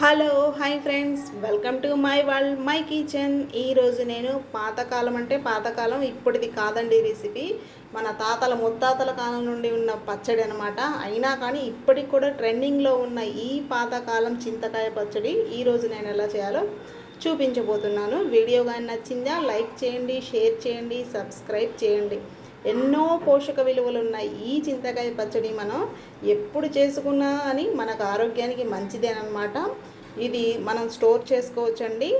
Hello hi friends. Welcome to my world my kitchen. ఈరోజు నేను పాతకాలం అంటే పాతకాలం ఇప్పటిది కాదండి రెసిపీ మన తాతల ముత్తాతల కాలం నుండి ఉన్న పచ్చడి అనమాట అయినా కానీ ఇప్పటికి కూడా ట్రెండింగ్లో ఉన్న ఈ పాతకాలం చింతకాయ పచ్చడి ఈరోజు నేను ఎలా చేయాలో చూపించబోతున్నాను. వీడియో కానీ నచ్చిందా లైక్ చేయండి షేర్ చేయండి సబ్స్క్రైబ్ చేయండి. ఎన్నో పోషక విలువలు ఉన్నాయి. ఈ చింతకాయ పచ్చడి మనం ఎప్పుడు చేసుకున్నా అని మనకు ఆరోగ్యానికి మంచిదేనమాట ఇది మనం స్టోర్ చేసుకోవచ్చండి.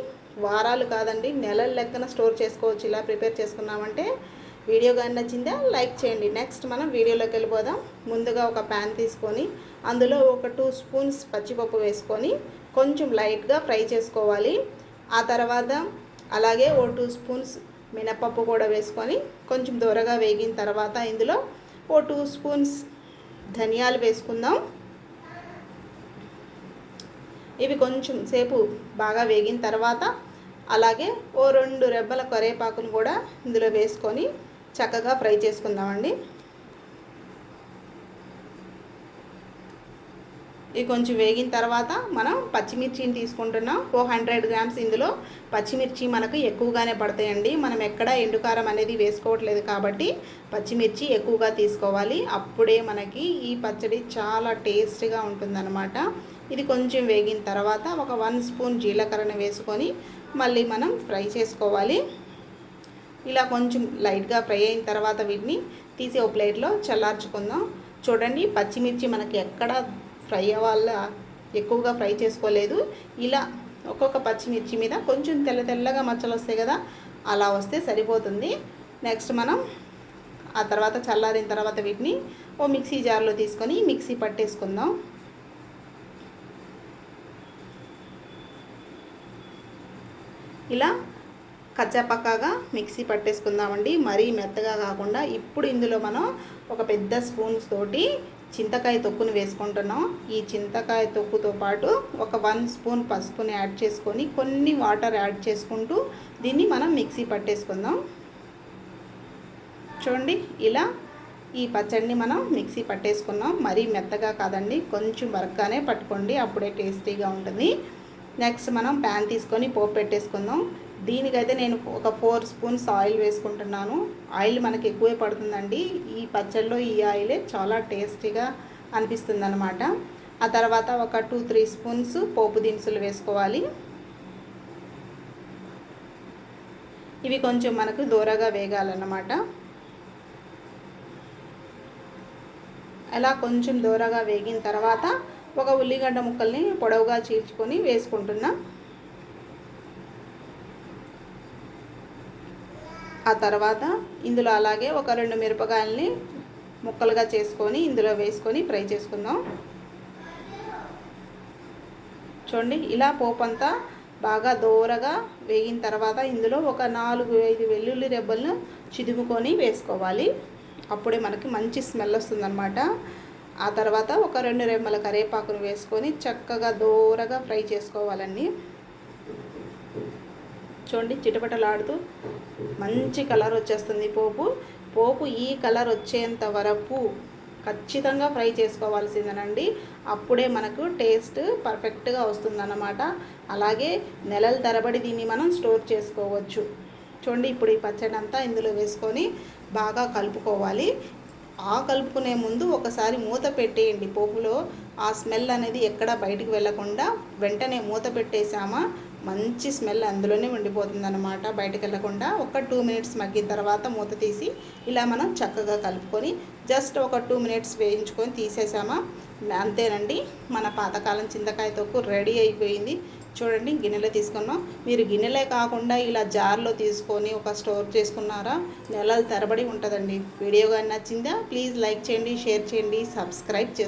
వారాలు కాదండి నెలల లెక్కన స్టోర్ చేసుకోవచ్చు. ఇలా ప్రిపేర్ చేసుకున్నామంటే వీడియో కానీ నచ్చిందా లైక్ చేయండి. నెక్స్ట్ మనం వీడియోలోకి వెళ్ళిపోదాం. ముందుగా ఒక ప్యాన్ తీసుకొని అందులో ఒక టూ స్పూన్స్ పచ్చిపప్పు వేసుకొని కొంచెం లైట్గా ఫ్రై చేసుకోవాలి. ఆ తర్వాత అలాగే ఓ టూ స్పూన్స్ మినపప్పు కూడా వేసుకొని కొంచెం దూరగా వేగిన తర్వాత ఇందులో ఓ టూ స్పూన్స్ ధనియాలు వేసుకుందాం. ఇవి కొంచెం సేపు బాగా వేగిన తర్వాత అలాగే ఓ రెండు రెబ్బల కరేపాకును కూడా ఇందులో వేసుకొని చక్కగా ఫ్రై చేసుకుందామండి. ఇవి కొంచెం వేగిన తర్వాత మనం పచ్చిమిర్చిని తీసుకుంటున్నాం. ఫోర్ హండ్రెడ్ గ్రామ్స్ ఇందులో పచ్చిమిర్చి మనకు ఎక్కువగానే పడతాయండి. మనం ఎక్కడ ఎండుకారం అనేది వేసుకోవట్లేదు కాబట్టి పచ్చిమిర్చి ఎక్కువగా తీసుకోవాలి. అప్పుడే మనకి ఈ పచ్చడి చాలా టేస్ట్గా ఉంటుందన్నమాట. ఇది కొంచెం వేగిన తర్వాత ఒక వన్ స్పూన్ జీలకర్రను వేసుకొని మళ్ళీ మనం ఫ్రై చేసుకోవాలి. ఇలా కొంచెం లైట్గా ఫ్రై అయిన తర్వాత వీటిని తీసి ఒక ప్లేట్లో చల్లార్చుకుందాం. చూడండి పచ్చిమిర్చి మనకి ఎక్కడ ఫ్రై అవ్వాల ఎక్కువగా ఫ్రై చేసుకోలేదు. ఇలా ఒక్కొక్క పచ్చిమిర్చి మీద కొంచెం తెల్ల తెల్లగా మచ్చలు వస్తాయి కదా అలా వస్తే సరిపోతుంది. నెక్స్ట్ మనం ఆ తర్వాత చల్లారిన తర్వాత వీటిని ఓ మిక్సీ జార్లో తీసుకొని మిక్సీ పట్టేసుకుందాం. ఇలా కచ్చాపక్కాగా మిక్సీ పట్టేసుకుందామండి. మరీ మెత్తగా కాకుండా ఇప్పుడు ఇందులో మనం ఒక పెద్ద స్పూన్స్ తోటి చింతకాయ తొక్కును వేసుకుంటున్నాం. ఈ చింతకాయ తొక్కుతో పాటు ఒక వన్ స్పూన్ పసుపుని యాడ్ చేసుకొని కొన్ని వాటర్ యాడ్ చేసుకుంటూ దీన్ని మనం మిక్సీ పట్టేసుకుందాం. చూడండి ఇలా ఈ పచ్చడిని మనం మిక్సీ పట్టేసుకున్నాం. మరీ మెత్తగా కాదండి కొంచెం బరగ్గానే పట్టుకోండి అప్పుడే టేస్టీగా ఉంటుంది. నెక్స్ట్ మనం ప్యాన్ తీసుకొని పోపు పెట్టేసుకుందాం. దీనికైతే నేను ఒక ఫోర్ స్పూన్స్ ఆయిల్ వేసుకుంటున్నాను. ఆయిల్ మనకి ఎక్కువే పడుతుందండి. ఈ పచ్చళ్ళలో ఈ ఆయిలే చాలా టేస్టీగా అనిపిస్తుంది అనమాట ఆ తర్వాత ఒక టూ త్రీ స్పూన్స్ పోపు దినుసులు వేసుకోవాలి. ఇవి కొంచెం మనకు దూరగా వేగాలన్నమాట. అలా కొంచెం దూరగా వేగిన తర్వాత ఒక ఉల్లిగడ్డ ముక్కల్ని పొడవుగా చీల్చుకొని వేసుకుంటున్నాం. ఆ తర్వాత ఇందులో అలాగే ఒక రెండు మిరపకాయలని ముక్కలుగా చేసుకొని ఇందులో వేసుకొని ఫ్రై చేసుకుందాం. చూడండి ఇలా పోపు అంతా బాగా దోరగా వేగిన తర్వాత ఇందులో ఒక నాలుగు ఐదు వెల్లుల్లి రెబ్బలను చిదుముకొని వేసుకోవాలి. అప్పుడే మనకి మంచి స్మెల్ వస్తుందన్నమాట. ఆ తర్వాత ఒక రెండు రెమ్మల కరివేపాకును వేసుకొని చక్కగా దోరగా ఫ్రై చేసుకోవాలండి. చూడండి చిటపటలాడుతూ మంచి కలర్ వచ్చేస్తుంది పోపు. పోపు ఈ కలర్ వచ్చేంత వరకు ఖచ్చితంగా ఫ్రై చేసుకోవాల్సిందేనండి. అప్పుడే మనకు టేస్ట్ పర్ఫెక్ట్గా వస్తుందన్నమాట. అలాగే నెలల తరబడి దీన్ని మనం స్టోర్ చేసుకోవచ్చు. చూడండి ఇప్పుడు ఈ పచ్చడి అంతా ఇందులో వేసుకొని బాగా కలుపుకోవాలి. ఆ కలుపుకునే ముందు ఒకసారి మూత పెట్టేయండి పోపులో. ఆ స్మెల్ అనేది ఎక్కడ బయటికి వెళ్ళకుండా వెంటనే మూత పెట్టేసామా మంచి స్మెల్ అందులోనే ఉండిపోతుంది అనమాట బయటకు వెళ్ళకుండా ఒక టూ మినిట్స్ మగ్గిన తర్వాత మూత తీసి ఇలా మనం చక్కగా కలుపుకొని జస్ట్ ఒక టూ మినిట్స్ వేయించుకొని తీసేసామా? అంతేనండి. మన పాతకాలం చింతకాయ తొక్కు రెడీ అయిపోయింది. చూడండి గిన్నెలో తీసుకున్నాం. మీరు గిన్నెలే కాకుండా ఇలా జార్లో తీసుకొని ఒక స్టోర్ చేసుకున్నారా? నెలలు తరబడి ఉంటుందండి. వీడియో కానీ నచ్చిందా? ప్లీజ్ లైక్ చేయండి షేర్ చేయండి సబ్స్క్రైబ్ చేసుకోండి